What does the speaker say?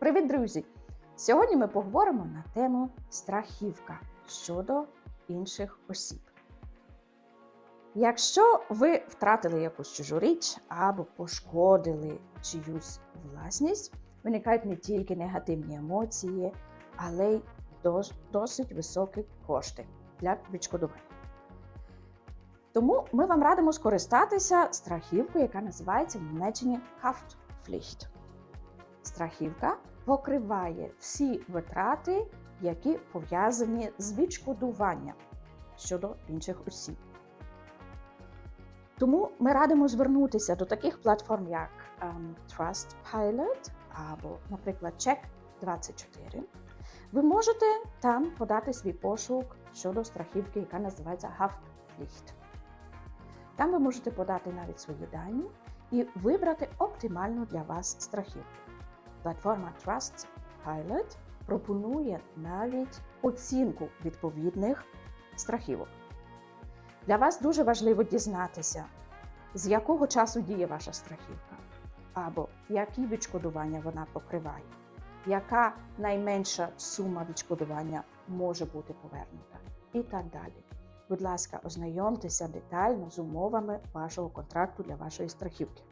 Привіт, друзі! Сьогодні ми поговоримо на тему страхівка щодо інших осіб. Якщо ви втратили якусь чужу річ або пошкодили чиюсь власність, виникають не тільки негативні емоції, але й досить високі кошти для відшкодування. Тому ми вам радимо скористатися страхівкою, яка називається в Німеччині Haftpflicht. Страхівка покриває всі витрати, які пов'язані з відшкодуванням щодо інших осіб. Тому ми радимо звернутися до таких платформ, як ем, Trustpilot або, наприклад, Check24. Ви можете там подати свій пошук щодо страхівки, яка називається Haftpflicht. Там ви можете подати навіть свої дані і вибрати оптимальну для вас страхівку. Платформа Trustpilot пропонує навіть оцінку відповідних страхівок. Для вас дуже важливо дізнатися, з якого часу діє ваша страхівка, або які відшкодування вона покриває, яка найменша сума відшкодування може бути повернута, і так далі. Будь ласка, ознайомтеся детально з умовами вашого контракту для вашої страхівки.